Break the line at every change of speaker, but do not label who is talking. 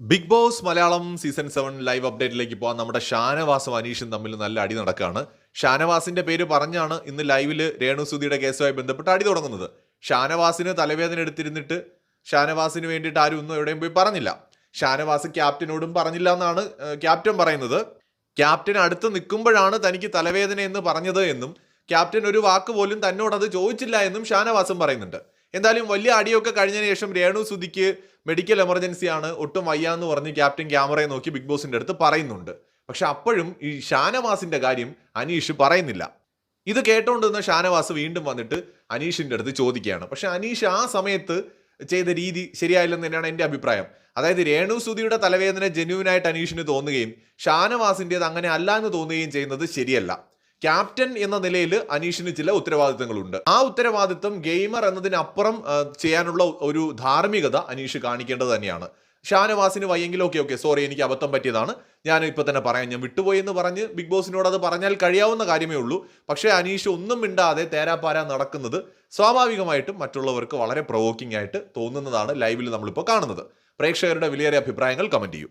Bigg Boss Malayalam season seven live അപ്ഡേറ്റിലേക്ക് പോകാൻ നമ്മുടെ ഷാനവാസും അനീഷും തമ്മിൽ നല്ല അടി നടക്കുകയാണ് ഷാനവാസിന്റെ പേര് പറഞ്ഞാണ് ഇന്ന് ലൈവിൽ രേണുസുതിയുടെ കേസുമായി ബന്ധപ്പെട്ട് അടി തുടങ്ങുന്നത്. ഷാനവാസിന് തലവേദന എടുത്തിരുന്നിട്ട് ഷാനവാസിന് വേണ്ടിയിട്ട് ആരും ഒന്നും എവിടെയും പോയി പറഞ്ഞില്ല. ഷാനവാസ് ക്യാപ്റ്റനോടും പറഞ്ഞില്ല എന്നാണ് ക്യാപ്റ്റൻ പറയുന്നത്. ക്യാപ്റ്റൻ അടുത്ത് നിൽക്കുമ്പോഴാണ് തനിക്ക് തലവേദന എന്ന് പറഞ്ഞത് എന്നും ക്യാപ്റ്റൻ ഒരു വാക്ക് പോലും തന്നോടത് ചോദിച്ചില്ല എന്നും ഷാനവാസും പറയുന്നുണ്ട്. എന്തായാലും വലിയ അടിയൊക്കെ കഴിഞ്ഞതിന് ശേഷം രേണു സുധിക്ക് മെഡിക്കൽ എമർജൻസി ആണ്. ഒട്ടും വയ്യ എന്ന് പറഞ്ഞ് ക്യാപ്റ്റൻ ക്യാമറയെ നോക്കി ബിഗ് ബോസിന്റെ അടുത്ത് പറയുന്നുണ്ട്. പക്ഷെ അപ്പോഴും ഈ ഷാനവാസിന്റെ കാര്യം അനീഷ് പറയുന്നില്ല. ഇത് കേട്ടോണ്ടിരുന്ന ഷാനവാസ് വീണ്ടും വന്നിട്ട് അനീഷിന്റെ അടുത്ത് ചോദിക്കുകയാണ്. പക്ഷെ അനീഷ് ആ സമയത്ത് ചെയ്ത രീതി ശരിയായില്ലെന്ന് തന്നെയാണ് എന്റെ അഭിപ്രായം. അതായത് രേണു സുധിയുടെ തലവേദന ജെന്യൂനായിട്ട് അനീഷിന് തോന്നുകയും ഷാനവാസിന്റെത് അങ്ങനെ അല്ല എന്ന് തോന്നുകയും ചെയ്യുന്നത് ശരിയല്ല. ക്യാപ്റ്റൻ എന്ന നിലയിൽ അനീഷിന് ചില ഉത്തരവാദിത്തങ്ങളുണ്ട്. ആ ഉത്തരവാദിത്തം ഗെയിമർ എന്നതിനപ്പുറം ചെയ്യാനുള്ള ഒരു ധാർമ്മികത അനീഷ് കാണിക്കേണ്ടത് തന്നെയാണ്. ഷാനവാസിന് വയ്യെങ്കിൽ ഓക്കെ ഓക്കെ സോറി എനിക്ക് അബദ്ധം പറ്റിയതാണ്. ഞാൻ ഇപ്പോൾ തന്നെ പറയാം. ഞാൻ വിട്ടുപോയി എന്ന് പറഞ്ഞ് ബിഗ് ബോസിനോട് അത് പറഞ്ഞാൽ കഴിയാവുന്ന കാര്യമേ ഉള്ളൂ. പക്ഷേ അനീഷ് ഒന്നും മിണ്ടാതെ തേരാപ്പാര നടക്കുന്നത് സ്വാഭാവികമായിട്ടും മറ്റുള്ളവർക്ക് വളരെ പ്രൊവോക്കിംഗ് ആയിട്ട് തോന്നുന്നതാണ് ലൈവിൽ നമ്മളിപ്പോൾ കാണുന്നത്. പ്രേക്ഷകരുടെ വിലയേറിയ അഭിപ്രായങ്ങൾ കമന്റ് ചെയ്യൂ.